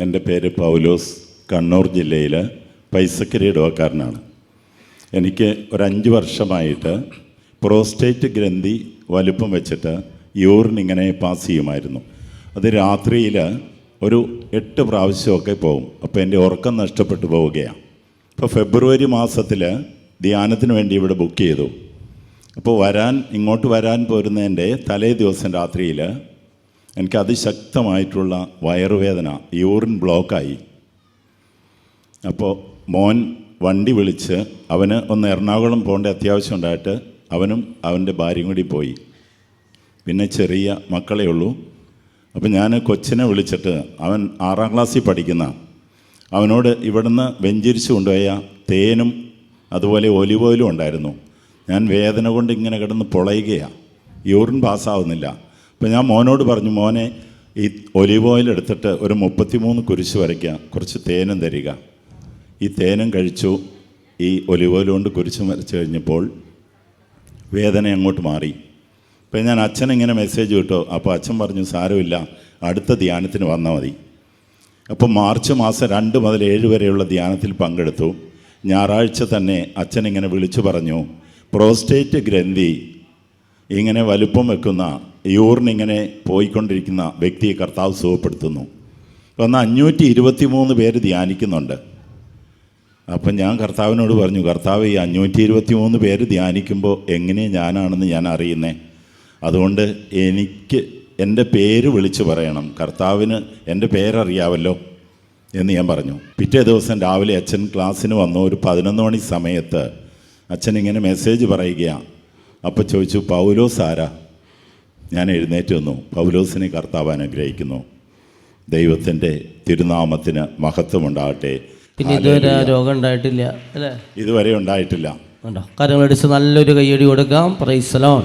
എന്റെ പേര് പൗലോസ്. കണ്ണൂർ ജില്ലയിലെ പൈസക്കരി ഇടവക്കാരനാണ്. എനിക്ക് ഒരഞ്ച് വർഷമായിട്ട് പ്രോസ്റ്റേറ്റ് ഗ്രന്ഥി വലുപ്പം വെച്ചിട്ട് യൂറിൻ ഇങ്ങനെ പാസ് ചെയ്യുമായിരുന്നു. അത് രാത്രിയിൽ ഒരു എട്ട് പ്രാവശ്യമൊക്കെ പോകും. അപ്പോൾ എന്റെ ഉറക്കം നഷ്ടപ്പെട്ടു പോവുകയാണ്. ഇപ്പോൾ ഫെബ്രുവരി മാസത്തിൽ ധ്യാനത്തിന് വേണ്ടി ഇവിടെ ബുക്ക് ചെയ്തു. അപ്പോൾ വരാൻ ഇങ്ങോട്ട് വരാൻ പോരുന്നതിന്റെ തലേ ദിവസം രാത്രിയിൽ എനിക്ക് അതിശക്തമായിട്ടുള്ള വയറുവേദന യൂറിൻ ബ്ലോക്കായി. അപ്പോൾ മോൻ വണ്ടി വിളിച്ച് അവന് ഒന്ന് എറണാകുളം പോകേണ്ട അത്യാവശ്യം ഉണ്ടായിട്ട് അവനും അവന്റെ ഭാര്യയും കൂടി പോയി. പിന്നെ ചെറിയ മക്കളേ ഉള്ളൂ. അപ്പം ഞാൻ കൊച്ചിനെ വിളിച്ചിട്ട് അവൻ ആറാം ക്ലാസ്സിൽ പഠിക്കുന്ന അവനോട് ഇവിടുന്ന് വെഞ്ചിരിച്ച് കൊണ്ടുപോയ തേനും അതുപോലെ ഒലിവ് ഓയിലും ഉണ്ടായിരുന്നു. ഞാൻ വേദന കൊണ്ട് ഇങ്ങനെ കിടന്ന് പൊളയുകയാണ് യൂറിൻ പാസ്സാവുന്നില്ല. അപ്പം ഞാൻ മോനോട് പറഞ്ഞു മോനെ ഈ ഒലിവ് ഓയിൽ എടുത്തിട്ട് ഒരു മുപ്പത്തിമൂന്ന് കുരിശ് വരയ്ക്കുക കുറച്ച് തേനും തരിക. ഈ തേനും കഴിച്ചു. ഈ ഒലിവ് ഓയിൽ കൊണ്ട് കുരിശ് വരച്ച് കഴിഞ്ഞപ്പോൾ വേദന അങ്ങോട്ട് മാറി. അപ്പം ഞാൻ അച്ഛൻ ഇങ്ങനെ മെസ്സേജ് കിട്ടോ അപ്പോൾ അച്ഛൻ പറഞ്ഞു സാരമില്ല അടുത്ത ധ്യാനത്തിന് വന്നാൽ മതി. അപ്പോൾ മാർച്ച് മാസം രണ്ട് മുതൽ ഏഴ് വരെയുള്ള ധ്യാനത്തിൽ പങ്കെടുത്തു. ഞായറാഴ്ച തന്നെ അച്ഛൻ ഇങ്ങനെ വിളിച്ചു പറഞ്ഞു പ്രോസ്റ്റേറ്റ് ഗ്രന്ഥി ഇങ്ങനെ വലുപ്പം വെക്കുന്ന യൂറിൻ ഇങ്ങനെ പോയിക്കൊണ്ടിരിക്കുന്ന വ്യക്തിയെ കർത്താവ് സുഖപ്പെടുത്തുന്നു. ഒന്ന് അഞ്ഞൂറ്റി ഇരുപത്തി മൂന്ന് പേര് ധ്യാനിക്കുന്നുണ്ട്. അപ്പം ഞാൻ കർത്താവിനോട് പറഞ്ഞു കർത്താവ് ഈ അഞ്ഞൂറ്റി ഇരുപത്തി മൂന്ന് പേര് ധ്യാനിക്കുമ്പോൾ എങ്ങനെ ഞാനാണെന്ന് ഞാൻ അറിയുന്നേ? അതുകൊണ്ട് എനിക്ക് എന്റെ പേര് വിളിച്ചു പറയണം. കർത്താവിന് എന്റെ പേരറിയാവല്ലോ? എന്ന് ഞാൻ പറഞ്ഞു. പിറ്റേ ദിവസം രാവിലെ അച്ഛൻ ക്ലാസ്സിന് വന്നു. ഒരു പതിനൊന്ന് മണി സമയത്ത് അച്ഛൻ ഇങ്ങനെ മെസ്സേജ് പറയുകയാണ് അപ്പോൾ ചോദിച്ചു പൗലോസ് ആരാ? ഞാൻ എഴുന്നേറ്റ് വന്നു. പൗലോസിനെ കർത്താവ് അനുഗ്രഹിക്കുന്നു ദൈവത്തിന്റെ തിരുനാമത്തിന് മഹത്വമുണ്ടാകട്ടെ. പിന്നെ ഇതുവരെ രോഗം ഉണ്ടായിട്ടില്ല അല്ലേ? ഇതുവരെ ഉണ്ടായിട്ടില്ല. ഉണ്ടോ? കാര്യങ്ങളടിച്ച് നല്ലൊരു കയ്യടി കൊടുക്കാം. പ്രൈസലോൺ